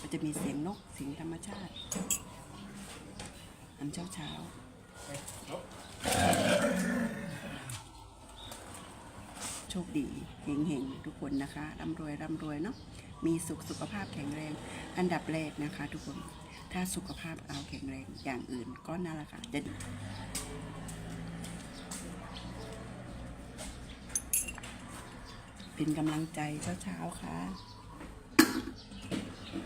ก็จะมีเสียงนกเสียงธรรมชาติอันเช้าเช้าโชคดีเฮงๆทุกคนนะคะร่ำรวยร่ำรวยเนาะมีสุขสุขภาพแข็งแรง อันดับแรกนะคะ ทุกคนถ้าสุขภาพเราแข็งแรงอย่างอื่นก็นั่นแหละค่ะจะดีเป็นกำลังใจเช้าๆค่ะ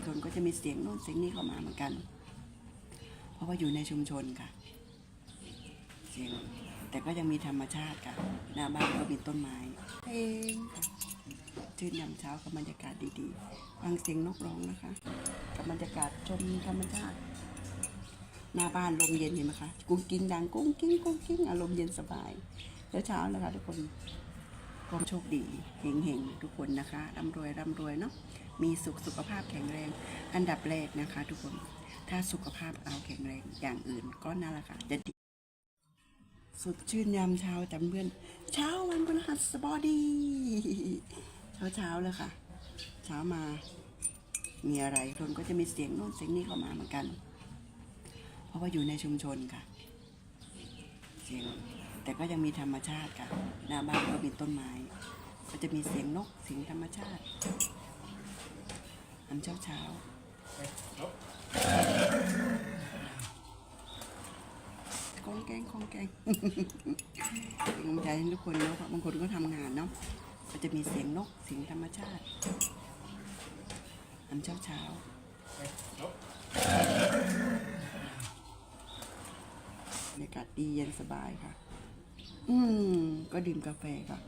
คนก็จะมีเสียงโน่นเสียงนี้เข้ามาเหมือนกัน เพราะว่าอยู่ในชุมชนค่ะ เสียงแต่ก็ยังมีธรรมชาติค่ะ หน้าบ้านก็มีต้นไม้เองค่ะชื่นยามเช้ากับบรรยากาศดีๆฟังเสียงนกร้องนะคะกับบรรยากาศชมธรรมชาติหน้าบ้านลมเย็นเห็นไหมคะ กุ้งกิ้งดังกุ้งกิ้งกุ้งกิ้งอารมณ์เย็นสบาย เช้าๆแล้วค่ะทุกคน ควมโชคดีเฮงๆทุกคนนะคะร่ำรวยร่ำรวยเนาะมีสุขสุขภาพแข็งแรง อันดับแรกนะคะ ทุกคนถ้าสุขภาพเราแข็งแรงอย่างอื่นก็นั่นแหละค่ะจะดีสดชื่นยามเช้าจำเพื่อนเช้าวันพฤหัสบดีเช้าเช้าๆเลยค่ะ เช้ามา มีอะไรคนก็จะมีเสียงโน่นเสียงนี้เข้ามาเหมือนกัน เพราะว่าอยู่ในชุมชนค่ะ เสียง แต่ก็ยังมีธรรมชาติค่ะ หน้าบ้านก็มีต้นไม้ ก็จะมีเสียงนกเสียงธรรมชาติอันเช้าเช้าๆกองแกงกองแกงกำลังใจทุกคนเนาะบางคนก็ทำงานเนาะก็จะมีเสียงนกเสียงธรรมชาติอันเช้าเช้าบรรยากาศดีเย็นสบายค่ะ อืม ก็ดื่มกาแฟค่ะ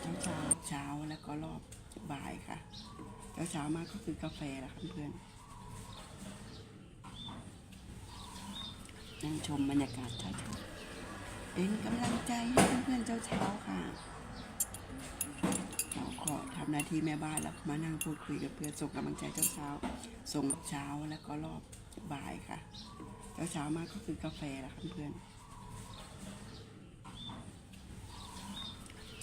เช้าเช้าเช้าแล้วก็รอบบ่ายค่ะเช้าเช้ามากก็คือกาแฟละค่ะเพื่อนนั่งชมบรรยากาศเช้าเช้าเป็นกำลังใจให้เพื่อนๆเช้าเช้าค่ะเราขอทำหน้าที่แม่บ้านแล้วมานั่งพูดคุยกับเพื่อนส่งกำลังใจเช้าๆส่งเช้าแล้วก็รอบ บ่ายค่ะเช้าเช้ามากก็คือกาแฟละค่ะเพื่อน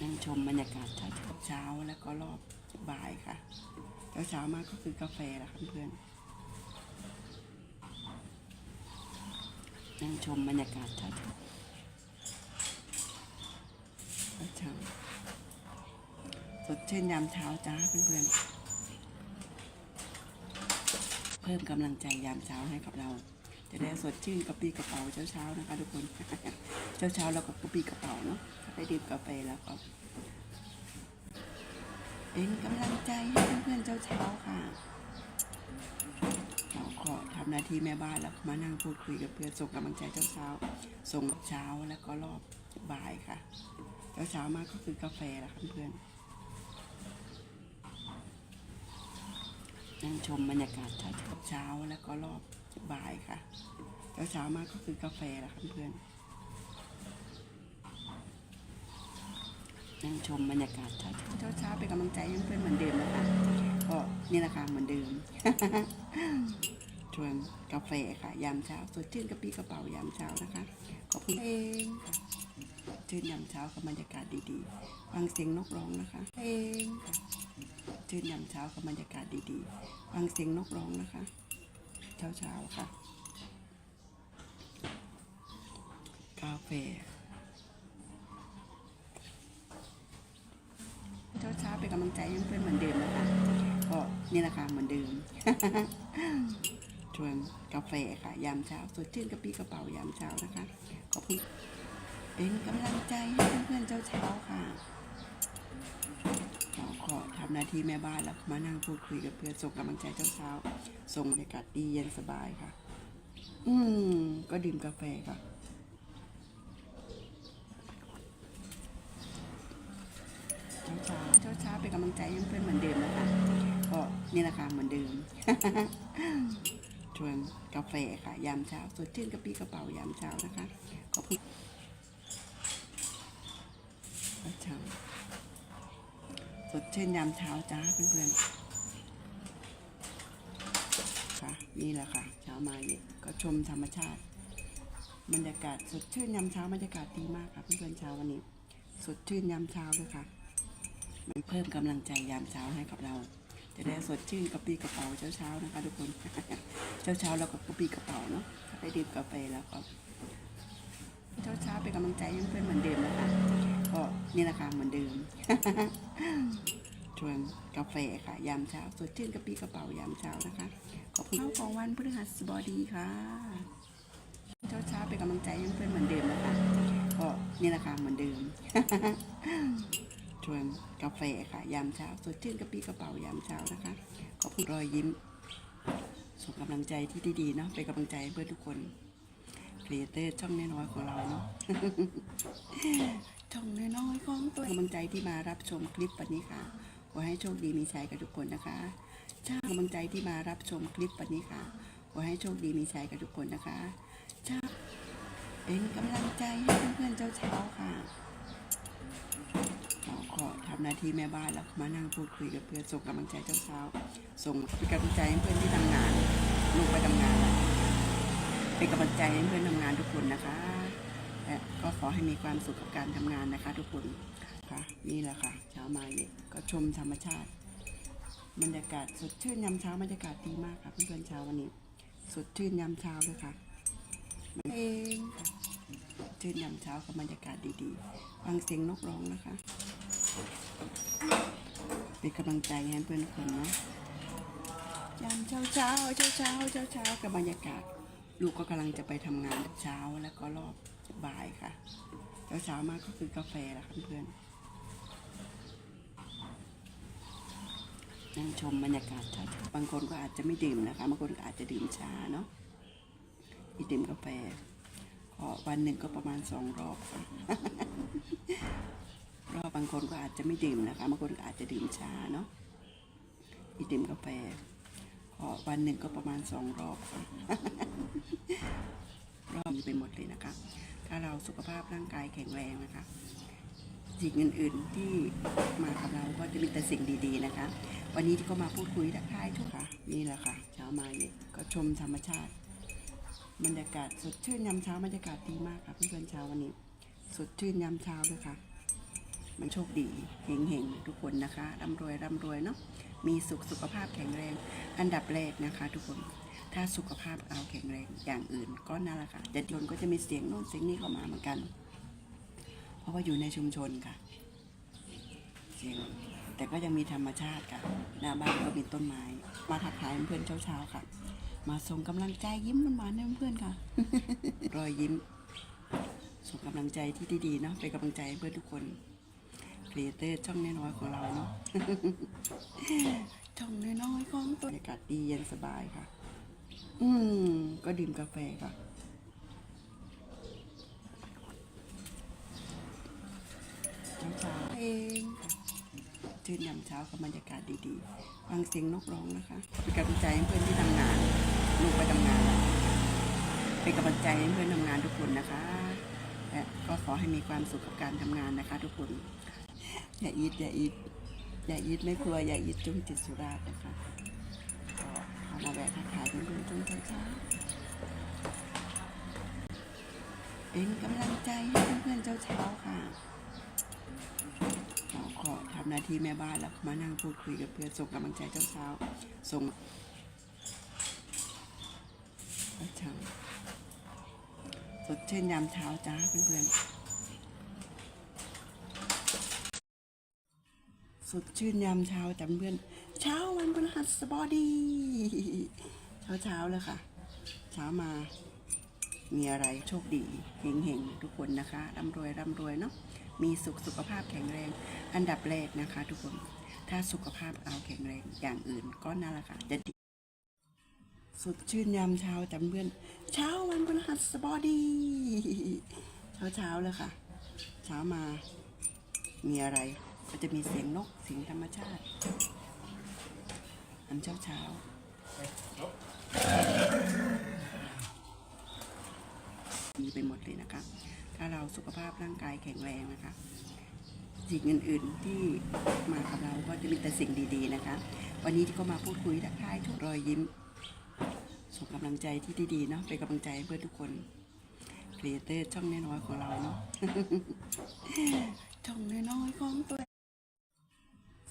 นั่งชมบรรยากาศเช้าเช้าแล้วก็รอบบ่ายค่ะเช้าเช้ามากก็คือกาแฟละค่ะเพื่อนนั่งชมบรรยากาศช้าเช้าเช้าสดชื่นยามเช้าจ้าเพื่อนๆ เพิ่มกำลังใจยามเช้าให้กับเรา จะได้สดชื่นกระปี้กระเป๋าเช้าๆนะคะ ทุกคนเช้าๆเราก็กระปี้กระเป๋าเนาะได้ดื่มกาแฟแล้วก็เป็นกำลังใจให้เพื่อนๆเช้าๆค่ะเราขอทำหน้าที่แม่บ้านแล้วมานั่งพูดคุยกับเพื่อนส่งกำลังใจเช้าๆส่งเช้าแล้วก็รอบบ่ายค่ะเช้าๆมากก็คือกาแฟและค่ะเพื่อน นั่งชมบรรยากาศเช้าเช้าแล้วก็รอบบ่ายค่ะเช้าเช้ามากก็คือกาแฟและค่ะเพื่อนนั่งชมบรรยากาศเช้าเช้าเช้าๆเป็นกำลังใจให้เพื่อนเหมือนเดิมนะคะก็นี่แหละค่ะเหมือนเดิมชวนกาแฟค่ะ ยามเช้าสดชื่นกระปี้กระเป๋ายามเช้านะคะขอบคุณเอง ชื่นยามเช้ากับบรรยากาศดีๆฟังเสียงนกร้องนะคะเองชื่นยามเช้ากับบรรยากาศดีๆฟังเสียงนกร้องนะคะ เช้าๆค่ะ กาแฟเช้าๆเป็นกำลังใจให้เพื่อนเหมือนเดิมนะคะก็นี่แหละค่ะเหมือนเดิมชวนกาแฟค่ะ ยามเช้าสดชื่นกระปี้กระเป๋ายามเช้านะคะขอบคุณ เป็นกำลังใจให้เพื่อนๆเช้าเช้าๆค่ะเราขอทำหน้าที่แม่บ้านแล้วมานั่งพูดคุยกับเพื่อนส่งกำลังใจเช้าๆส่งบรรยากาศดีเย็นสบายค่ะ อืมก็ดื่มกาแฟค่ะเช้าเช้าเช้าๆเป็นกำลังใจให้เพื่อนเหมือนเดิมนะคะก็นี่แหละค่ะเหมือนเดิมชวนกาแฟค่ะ ยามเช้าสดชื่นกระปี้กระเป๋ายามเช้านะคะขอบคุณเช้า ส ดชื่นยามเช้าจ้าเพื่อนๆค่ะนี่แหละค่ะ เช้ามานี่ก็ชมธรรมชาติบรรยากาศสดชื่นยามเช้าบรรยากาศดีมากค่ะเพื่อนๆเช้าวันนี้ สดชื่นยามเช้าเลยค่ะ มันเพิ่มกำลังใจยามเช้าให้กับเรา จะได้สดชื่นกระปี้กระเป๋าเช้าๆนะคะ ทุกคนเช้าๆเราก็กระปี้กระเป๋าเนาะได้ดื่มกาแฟแล้วก็เช้าๆเป็นกำลังใจให้เพื่อนเหมือนเดิมนะคะ ก็นี่แหละค่ะเหมือนเดิมชวนกาแฟค่ะ ยามเช้าสดชื่นกระปี้กระเป๋ายามเช้านะคะ ขอบคุณของวันพฤหัสบดีค่ะเช้าเช้าๆเป็นกำลังใจให้เพื่อนเหมือนเดิมนะคะก็นี่แหละค่ะเหมือนเดิมชวนกาแฟค่ะ ยามเช้าสดชื่นกระปี้กระเป๋ายามเช้านะคะ ขอบคุณรอยยิ้มส่งกำลังใจที่ดีๆเนาะเป็นกำลังใจให้เพื่อนทุกคนครีเอเตอร์ช่องน้อยๆของเราเนาะ ช่องน้อยๆของตัวกำลังใจที่มารับชมคลิปวันนี้ค่ะ ขอให้โชคดีมีชัยกับทุกคนนะคะช่างกำลังใจที่มารับชมคลิปวันนี้ค่ะ ขอให้โชคดีมีชัยกับทุกคนนะคะช่างเป็นกำลังใจให้เพื่อนๆเจ้าเช้าค่ะเราก็ทำหน้าที่แม่บ้านแล้วมานั่งพูดคุยกับเพื่อนส่งกำลังใจเจ้าเช้า ส่งเป็นกำลังใจให้เพื่อนที่ทำงานลูกไปทำงานแล้วเป็นกำลังใจให้เพื่อนทำงานทุกคนนะคะ ก็ขอให้มีความสุขกับการทำงานนะคะทุกคนค่ะนี่แหละค่ะเช้ามาเนี่ยก็ชมธรรมชาติบรรยากาศสดชื่นยามเช้าบรรยากาศดีมากค่ะเพื่อนๆเช้าวันนี้ สดชื่นยามเช้าด้วยค่ะเองชื่นยามเช้ากับบรรยากาศดีๆฟังเสียงนกร้องนะคะเป็นกำลังใจให้เพื่อนทุกคนนะยามเช้าเช้าเช้าเช้าเช้าเช้ากับบรรยากาศลูกก็กำลังจะไปทำงานเช้าแล้วก็รอบ บ่ายค่ะเช้าเช้ามากก็คือกาแฟละค่ะเพื่อนนั่งชมบรรยากาศช้าบางคนก็อาจจะไม่ดื่มนะคะ บางคนก็อาจจะดื่มชาเนาะที่ดื่มกาแฟก็วันหนึ่งก็ประมาณสองรอบค่ะรอบบางคนก็อาจจะไม่ดื่มนะคะ บางคนก็อาจจะดื่มชาเนาะที่ดื่มกาแฟก็วันหนึ่งก็ประมาณสองรอบค่ะรอบไปหมดเลยนะคะ ถ้าเราสุขภาพร่างกายแข็งแรงนะคะ สิ่งอื่น ๆที่มากับเราก็จะมีแต่สิ่งดี ๆ นะคะ วันนี้ที่ก็มาพูดคุยทักทายทุกค่ะ นี่แหละค่ะเช้ามาเนี่ยก็ชมธรรมชาติ บรรยากาศสดชื่นยามเช้าบรรยากาศดีมากค่ะเพื่อนๆเช้าวันนี้ สดชื่นยามเช้าเลยค่ะ มันโชคดีเฮงๆทุกคนนะคะร่ำรวยร่ำรวยเนาะมีสุขสุขภาพแข็งแรง อันดับแรกนะคะ ทุกคน ถ้าสุขภาพเราแข็งแรงอย่างอื่นก็นั่นแหละค่ะแต่ยนก็จะมีเสียงโน้นเสียงนี้เข้ามาเหมือนกัน เพราะว่าอยู่ในชุมชนค่ะ เสียงแต่ก็ยังมีธรรมชาติค่ะหน้าบ้านก็มีต้นไม้ มาทักทายเพื่อนเช้าๆค่ะ มาส่งกำลังใจยิ้มหวานๆให้เพื่อนค่ะ รอยยิ้ม ส่งกำลังใจที่ดีๆเนาะเป็นกำลังใจให้เพื่อนทุกคนครีเอเตอร์ช่องน้อยๆของเราเนาะช่องน้อยๆของตัวบรรยากาศดีเย็นสบายค่ะ อืม ก็ดื่มกาแฟค่ะเช้าเองชื่นยามเช้ากับบรรยากาศดีๆ ฟังเสียงนกร้องนะคะเป็นกำลังใจให้เพื่อนที่ทำงาน ลูกไปทำงานแล้วเป็นกำลังใจให้เพื่อนทำงานทุกคนนะคะและก็ขอให้มีความสุขกับการทำงานนะคะ ทุกคน อย่าอีดอย่าอีดอย่าอีดไม่ครัวอย่าอีดจุ้งจิตสุราษนะคะ มาแวะทักทายเพื่อนๆช่วงเช้าเป็นกำลังใจให้เพื่อนๆเจ้าเช้าค่ะเราก็ทำหน้าที่แม่บ้านแล้วมานั่งพูดคุยกับเพื่อนส่งกำลังใจเช้าๆส่งเช้าสดชื่นยามเช้าจ้าเพื่อนๆสดชื่นยามเช้าจ้าเพื่อน เช้าวันพฤหัสบดีเช้าเช้าเลยค่ะ เช้ามา มีอะไรโชคดีเฮงๆทุกคนนะคะร่ำรวยร่ำรวยเนาะมีสุขสุขภาพแข็งแรง อันดับแรกนะคะ ทุกคนถ้าสุขภาพเราแข็งแรงอย่างอื่นก็นั่นแหละค่ะจะดีสดชื่นยามเช้าจำเพื่อนเช้าวันพฤหัสบดีเช้าเช้าเลยค่ะ เช้ามา มีอะไรก็จะมีเสียงนกเสียงธรรมชาติ อันเช้าเช้าๆดีไปหมดเลยนะคะ ถ้าเราสุขภาพร่างกายแข็งแรงนะคะสิ่งอื่นๆที่มากับเราก็จะมีแต่สิ่งดีๆนะคะ วันนี้ที่ก็มาพูดคุยทักทายทุกรอยยิ้มส่งกำลังใจที่ดีๆเนาะเป็นกำลังใจเพื่อนทุกคนครีเอเตอร์ช่องน้อยๆของเราเนาะช่องน้อยๆของตัว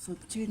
สดชื่น